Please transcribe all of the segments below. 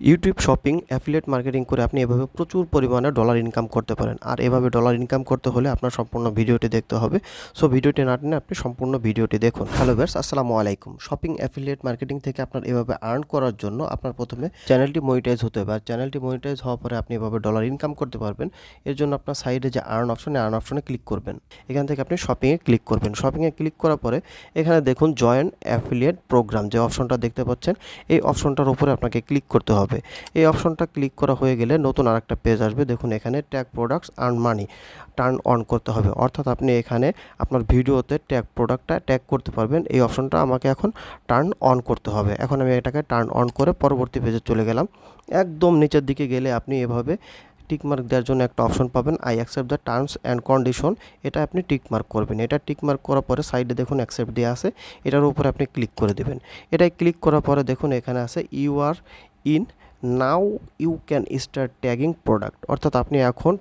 YouTube shopping affiliate marketing করে আপনি এভাবে প্রচুর পরিমাণে ডলার ইনকাম করতে পারেন। আর এভাবে ডলার ইনকাম করতে হলে আপনার সম্পূর্ণ ভিডিওটি দেখতে হবে। সো ভিডিওটি না টেনে আপনি সম্পূর্ণ ভিডিওটি দেখুন। হ্যালো বেয়ার্স আসসালামু আলাইকুম। শপিং অ্যাফিলিয়েট মার্কেটিং থেকে আপনার এভাবে আর্ন করার জন্য আপনার প্রথমে চ্যানেলটি মনিটাইজ হতে হবে। আর চ্যানেলটি মনিটাইজ হওয়ার পরে আপনি এভাবে ডলার ইনকাম করতে পারবেন। এর জন্য আপনার সাইডে যে আর্ন অপশন আর্ন অপশনে ক্লিক করবেন। এখান থেকে আপনি শপিংয়ে ক্লিক করবেন। শপিংয়ে ক্লিক করার পরে এখানে দেখুন জয়েন্ট অ্যাফিলিয়েট প্রোগ্রাম যে অপশনটা দেখতে পাচ্ছেন, এই অপশনটার উপরে আপনাকে ক্লিক করতে হবে। এই অপশনটা ক্লিক করা হয়ে গেলে নতুন আরেকটা পেজ আসবে। দেখুন, এখানে tag products earn money turn on করতে হবে। অর্থাৎ আপনি এখানে আপনার ভিডিওতে ট্যাগ প্রোডাক্টটা ট্যাগ করতে পারবেন। এই অপশনটা আমাকে এখন টার্ন অন করতে হবে। এখন আমি এটাকে টার্ন অন করে পরবর্তী পেজে চলে গেলাম। একদম নিচের দিকে গেলে আপনি এভাবে টিকমার্ক দেওয়ার জন্য একটা অপশন পাবেন। I accept the terms and condition. এটা আপনি টিকমার্ক করবেন। এটা টিকমার্ক করার পরে সাইডে দেখুন অ্যাকসেপ্ট দেওয়া আছে। এটার উপরে আপনি ক্লিক করে দেবেন। এটাই ক্লিক করার পরে দেখুন, এখানে আছে you are in, now you can start tagging product. অর্থাৎ আপনি এখন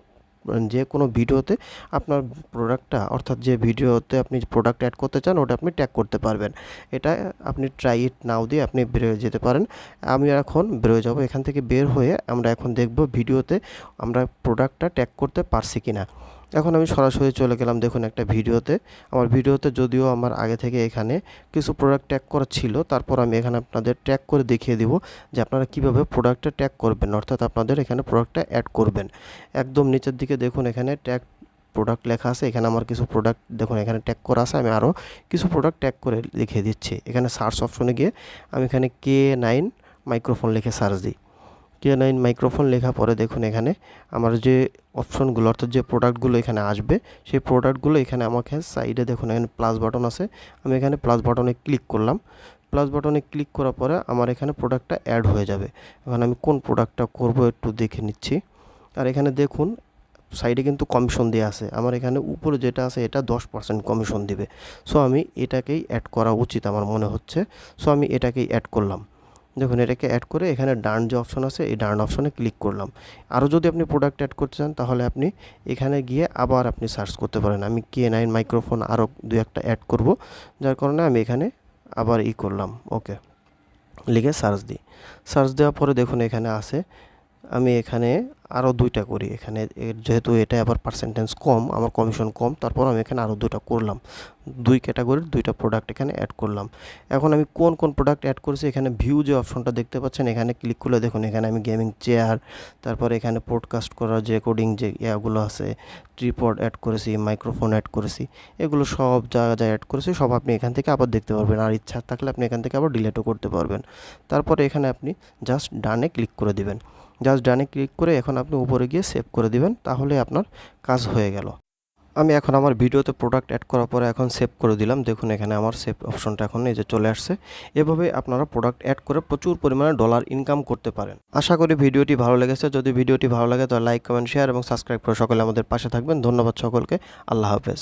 যে কোনো ভিডিওতে আপনার প্রোডাক্টটা, অর্থাৎ যে ভিডিওতে আপনি প্রোডাক্ট অ্যাড করতে চান, ওটা আপনি ট্যাগ করতে পারবেন। এটা আপনি ট্রাই ইট নাও দিয়ে আপনি বেরোয় যেতে পারেন। আমি এখন বেরোয় যাব, এখান থেকে বের হয়ে আমরা এখন দেখব ভিডিওতে আমরা প্রোডাক্টটা ট্যাগ করতে পারছি কি না এখন আমি সরাসরি চলে গেলাম দেখুন একটা ভিডিওতে। আমার ভিডিওতে যদিও আমার আগে থেকে এখানে কিছু প্রোডাক্ট ট্যাগ করা ছিল, তারপর আমি এখানে আপনাদের ট্যাগ করে দেখিয়ে দিব যে আপনারা কীভাবে প্রোডাক্টটা ট্যাগ করবেন, অর্থাৎ আপনাদের এখানে প্রোডাক্টটা অ্যাড করবেন। একদম নিচের দিকে দেখুন এখানে ট্যাগ প্রোডাক্ট লেখা আছে, এখানে আমার কিছু প্রোডাক্ট দেখুন এখানে ট্যাগ করা আছে, আমি আরও কিছু প্রোডাক্ট ট্যাগ করে লিখে দিচ্ছি। এখানে সার্চ অপশনে গিয়ে আমি এখানে কে নাইন মাইক্রোফোন লিখে সার্চ দিই। কে নাইন মাইক্রোফোন লেখা পরে দেখুন এখানে। আমার যে অপশনগুলো অর্থাৎ যে প্রোডাক্টগুলো এখানে আসবে, সেই প্রোডাক্টগুলো এখানে আমাকে সাইডে দেখুন, এখানে প্লাস বাটন আছে। আমি এখানে প্লাস বাটনে ক্লিক করলাম। প্লাস বাটনে ক্লিক করার পরে আমার এখানে প্রোডাক্টটা অ্যাড হয়ে যাবে। এখন আমি কোন প্রোডাক্টটা করব একটু দেখে নিচ্ছি। আর এখানে দেখুন সাইডে কিন্তু কমিশন দেওয়া আছে। আমার এখানে উপরে যেটা আছে, এটা দশ পার্সেন্ট কমিশন দিবে। সো আমি এটাকেই অ্যাড করা উচিত আমার মনে হচ্ছে। সো আমি এটাকেই অ্যাড করলাম। দেখুন, এটাকে অ্যাড করে এখানে ডার্ন যে অপশন আছে, এই ডার্ন অপশনে ক্লিক করলাম। আরও যদি আপনি প্রোডাক্ট অ্যাড করতে চান, তাহলে আপনি এখানে গিয়ে আবার আপনি সার্চ করতে পারেন। আমি কে নাইন মাইক্রোফোন আরও দু একটা অ্যাড করব, যার কারণে আমি এখানে আবার ই করলাম। ওকে লিখে সার্চ দিই। সার্চ দেওয়ার পরে দেখুন, এখানে আছে আমি এখানে আরও দুইটা করি। এখানে যেহেতু এটা আবার পার্সেন্টেজ কম, আমার কমিশন কম, তারপর আমি এখানে আরও দুটা করলাম। দুই ক্যাটাগরির দুইটা প্রোডাক্ট এখানে অ্যাড করলাম। এখন আমি কোন কোন প্রোডাক্ট অ্যাড করেছি? এখানে ভিউ যে অপশনটা দেখতে পাচ্ছেন, এখানে ক্লিক করলে দেখুন, এখানে আমি গেমিং চেয়ার তারপর এখানে পডকাস্ট করার যে রেকর্ডিং যে ইয়াগুলো আছে ট্রিপড অ্যাড করেছি মাইক্রোফোন অ্যাড করেছি, এগুলো সব জায়গায় যা অ্যাড করেছি, সব আপনি এখান থেকে আবার দেখতে পারবেন। আর ইচ্ছা থাকলে আপনি এখান থেকে আবার ডিলেটও করতে পারবেন। তারপরে এখানে আপনি জাস্ট ডানে ক্লিক করে দিবেন। জাস্ট ডানে ক্লিক করে এখন আপনি উপরে গিয়ে সেভ করে দিবেন, তাহলে আপনার কাজ হয়ে গেল। আমি এখন আমার ভিডিওতে প্রোডাক্ট অ্যাড করার পরে এখন সেভ করে দিলাম। দেখুন এখানে আমার সেভ অপশনটা এখন এই যে চলে আসছে। এভাবে আপনারা প্রোডাক্ট অ্যাড করে প্রচুর পরিমাণে ডলার ইনকাম করতে পারেন। আশা করি ভিডিওটি ভালো লেগেছে। যদি ভিডিওটি ভালো লাগে তো লাইক কমেন্ট শেয়ার এবং সাবস্ক্রাইব করে সকলে আমাদের পাশে থাকবেন। ধন্যবাদ সকলকে। আল্লাহ হাফেজ।